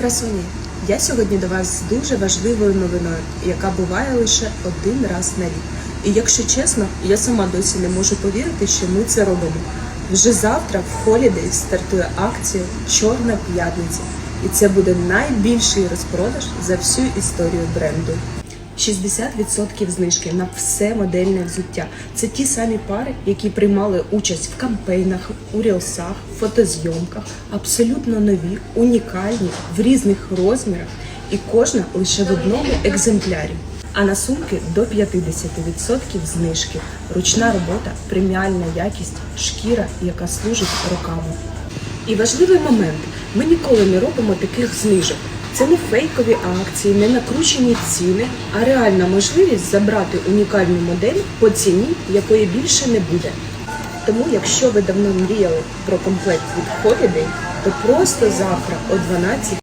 Красуні, я сьогодні до вас з дуже важливою новиною, яка буває лише один раз на рік. І якщо чесно, я сама досі не можу повірити, що ми це робимо. Вже завтра в Holiday стартує акція Чорна п'ятниця, і це буде найбільший розпродаж за всю історію бренду. 60% знижки на все модельне взуття. Це ті самі пари, які приймали участь в кампейнах, у рілсах, фотозйомках, абсолютно нові, унікальні, в різних розмірах, і кожна лише в одному екземплярі. А на сумки до 50% знижки, ручна робота, преміальна якість, шкіра, яка служить роками. І важливий момент: ми ніколи не робимо таких знижок. Це не фейкові акції, не накручені ціни, а реальна можливість забрати унікальну модель по ціні, якої більше не буде. Тому, якщо ви давно мріяли про комплект від Holiday, то просто завтра о 12